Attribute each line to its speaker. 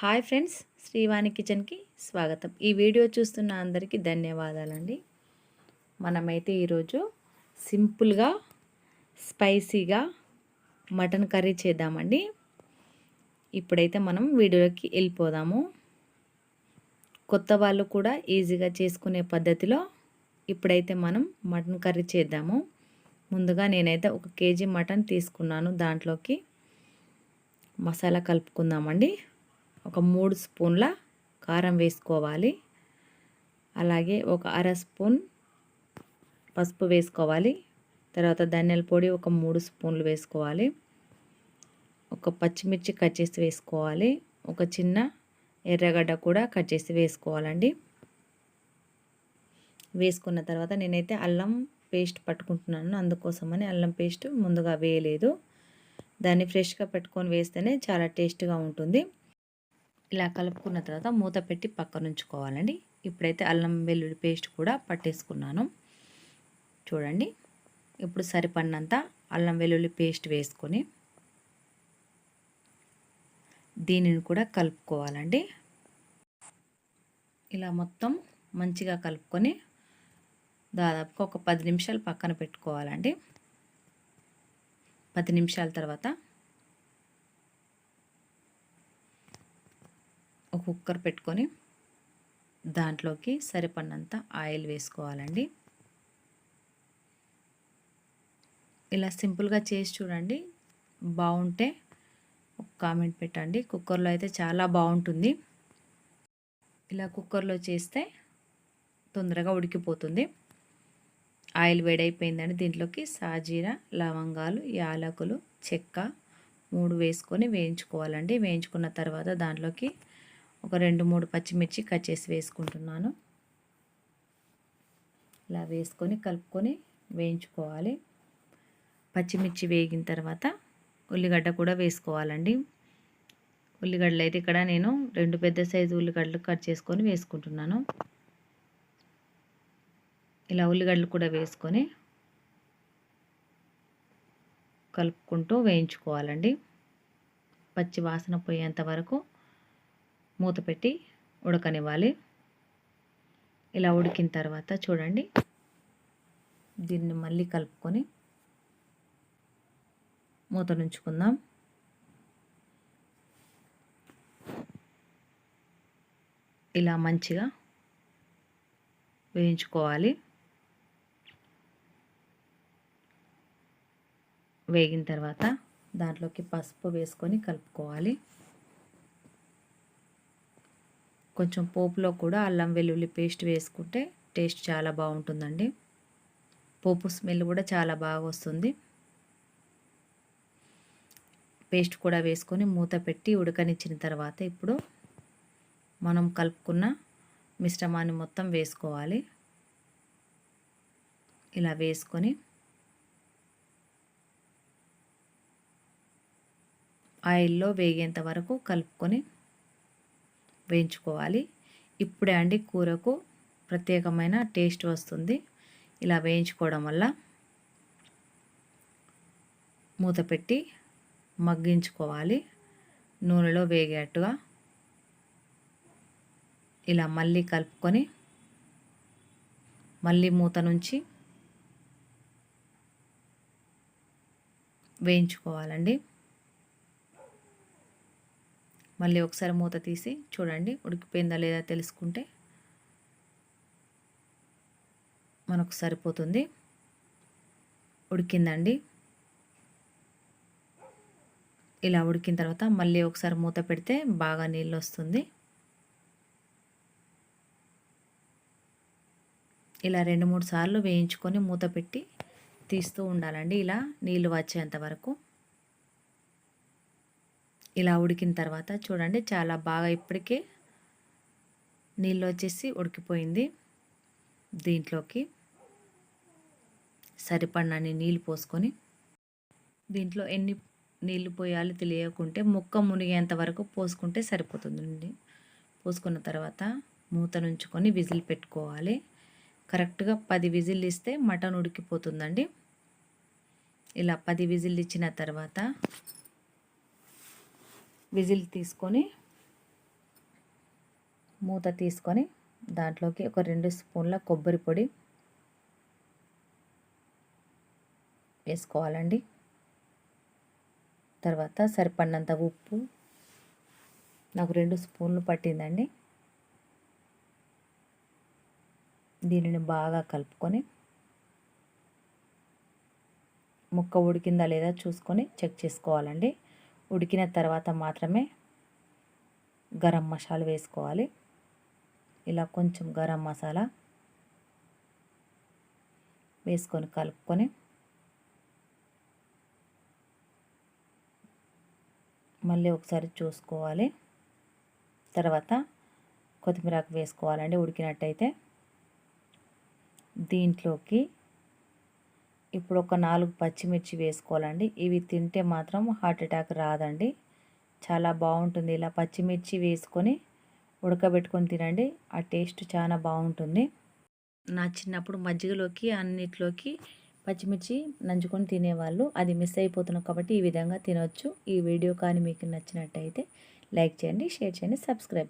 Speaker 1: Hi friends Srivani కిచెన్కి స్వాగతం. ఈ వీడియో చూస్తున్న అందరికీ ధన్యవాదాలండి. మనమైతే ఈరోజు సింపుల్గా స్పైసీగా మటన్ కర్రీ చేద్దామండి. ఇప్పుడైతే మనం వీడియోకి వెళ్ళిపోదాము. కొత్త వాళ్ళు కూడా ఈజీగా చేసుకునే పద్ధతిలో ఇప్పుడైతే మనం మటన్ కర్రీ చేద్దాము. ముందుగా నేనైతే ఒక కేజీ మటన్ తీసుకున్నాను దాంట్లోకి. మసాలా కలుపుకుందామండి. ఒక మూడు స్పూన్ల కారం వేసుకోవాలి. అలాగే ఒక అర స్పూన్ పసుపు వేసుకోవాలి. తర్వాత ధనియాల పొడి ఒక మూడు స్పూన్లు వేసుకోవాలి. ఒక పచ్చిమిర్చి కట్ చేసి వేసుకోవాలి. ఒక చిన్న ఎర్రగడ్డ కూడా కట్ చేసి వేసుకోవాలండి. వేసుకున్న తర్వాత నేనైతే అల్లం పేస్ట్ పట్టుకుంటున్నాను. అందుకోసమని అల్లం పేస్ట్ ముందుగా వేయలేదు. దాన్ని ఫ్రెష్గా పెట్టుకొని వేస్తేనే చాలా టేస్ట్గా ఉంటుంది. ఇలా కలుపుకున్న తర్వాత మూత పెట్టి పక్కన ఉంచుకోవాలండి. ఇప్పుడైతే అల్లం వెల్లుల్లి పేస్ట్ కూడా పట్టేసుకున్నాను. చూడండి. ఇప్పుడు సరిపడినంత అల్లం వెల్లుల్లి పేస్ట్ వేసుకొని దీనిని కూడా కలుపుకోవాలండి. ఇలా మొత్తం మంచిగా కలుపుకొని దాదాపుగా ఒక పది నిమిషాలు పక్కన పెట్టుకోవాలండి. పది నిమిషాల తర్వాత ఒక కుక్కర్ పెట్టుకొని దాంట్లోకి సరిపడినంత ఆయిల్ వేసుకోవాలండి. ఇలా సింపుల్గా చేసి చూడండి. బాగుంటే ఒక కామెంట్ పెట్టండి. కుక్కర్లో అయితే చాలా బాగుంటుంది. ఇలా కుక్కర్లో చేస్తే తొందరగా ఉడికిపోతుంది. ఆయిల్ వేడైపోయిందండి. దీంట్లోకి సాజీరా లవంగాలు యాలకులు చెక్క మూడు వేసుకొని వేయించుకోవాలండి. వేయించుకున్న తర్వాత దాంట్లోకి ఒక రెండు మూడు పచ్చిమిర్చి కట్ చేసి వేసుకుంటున్నాను. ఇలా వేసుకొని కలుపుకొని వేయించుకోవాలి. పచ్చిమిర్చి వేగిన తర్వాత ఉల్లిగడ్డ కూడా వేసుకోవాలండి. ఉల్లిగడ్డలు అయితే ఇక్కడ నేను రెండు పెద్ద సైజు ఉల్లిగడ్డలు కట్ చేసుకొని వేసుకుంటున్నాను. ఇలా ఉల్లిగడ్డలు కూడా వేసుకొని కలుపుకుంటూ వేయించుకోవాలండి. పచ్చి వాసన పోయేంత వరకు మూత పెట్టి ఉడకనివ్వాలి. ఇలా ఉడికిన తర్వాత చూడండి. దీన్ని మళ్ళీ కలుపుకొని మూత నుంచుకుందాం. ఇలా మంచిగా వేయించుకోవాలి. వేగిన తర్వాత దాంట్లోకి పసుపు వేసుకొని కలుపుకోవాలి. కొంచెం పోపులో కూడా అల్లం వెల్లుల్లి పేస్ట్ వేసుకుంటే టేస్ట్ చాలా బాగుంటుందండి. పోపు స్మెల్ కూడా చాలా బాగా వస్తుంది. పేస్ట్ కూడా వేసుకొని మూత పెట్టి ఉడకనిచ్చిన తర్వాత ఇప్పుడు మనం కలుపుకున్న మిశ్రమాన్ని మొత్తం వేసుకోవాలి. ఇలా వేసుకొని ఆయిల్లో వేగేంత వరకు కలుపుకొని వేయించుకోవాలి. ఇప్పుడే అండి కూరకు ప్రత్యేకమైన టేస్ట్ వస్తుంది. ఇలా వేయించుకోవడం వల్ల మూత పెట్టి మగ్గించుకోవాలి. నూనెలో వేగేట్టుగా ఇలా మళ్ళీ కలుపుకొని మళ్ళీ మూత నుంచి వేయించుకోవాలండి. మళ్ళీ ఒకసారి మూత తీసి చూడండి ఉడికిపోయిందా లేదా తెలుసుకుంటే మనకు సరిపోతుంది. ఉడికిందండి. ఇలా ఉడికిన తర్వాత మళ్ళీ ఒకసారి మూత పెడితే బాగా నీళ్ళు వస్తుంది. ఇలా రెండు మూడు సార్లు వేయించుకొని మూత పెట్టి తీస్తూ ఉండాలండి. ఇలా నీళ్ళు వచ్చేంత వరకు. ఇలా ఉడికిన తర్వాత చూడండి చాలా బాగా ఇప్పటికే నీళ్ళు వచ్చేసి ఉడికిపోయింది. దీంట్లోకి సరిపడినన్ని నీళ్ళు పోసుకొని దీంట్లో ఎన్ని నీళ్ళు పోయాలి తెలియకుంటే ముక్క మునిగేంత వరకు పోసుకుంటే సరిపోతుందండి పోసుకున్న తర్వాత మూత నుంచుకొని విజిల్ పెట్టుకోవాలి. కరెక్ట్గా పది విజిల్ ఇస్తే మటన్ ఉడికిపోతుందండి. ఇలా పది విజిల్ ఇచ్చిన తర్వాత విజిల్ తీసుకొని మూత తీసుకొని దాంట్లోకి ఒక రెండు స్పూన్ల కొబ్బరి పొడి వేసుకోవాలండి. తర్వాత సరిపడినంత ఉప్పు నాకు రెండు స్పూన్లు పట్టిందండి. దీనిని బాగా కలుపుకొని ముక్క ఉడికిందా లేదా చూసుకొని చెక్ చేసుకోవాలండి. ఉడికిన తర్వాత మాత్రమే గరం మసాలా వేసుకోవాలి. ఇలా కొంచెం గరం మసాలా వేసుకొని కలుపుకొని మళ్ళీ ఒకసారి చూసుకోవాలి. తర్వాత కొత్తిమీరాకు వేసుకోవాలండి ఉడికినట్టయితే. దీంట్లోకి ఇప్పుడు ఒక నాలుగు పచ్చిమిర్చి వేసుకోవాలండి. ఇవి తింటే మాత్రం హార్ట్ అటాక్ రాదండి. చాలా బాగుంటుంది ఇలా పచ్చిమిర్చి వేసుకొని ఉడకబెట్టుకొని తినండి. ఆ టేస్ట్ చాలా బాగుంటుంది నా చిన్నప్పుడు మజ్జిగలోకి అన్నిట్లోకి పచ్చిమిర్చి నంచుకొని తినేవాళ్ళు. అది మిస్ అయిపోతున్నాం కాబట్టి ఈ విధంగా తినొచ్చు. ఈ వీడియో కానీ మీకు నచ్చినట్టయితే లైక్ చేయండి షేర్ చేయండి సబ్స్క్రైబ్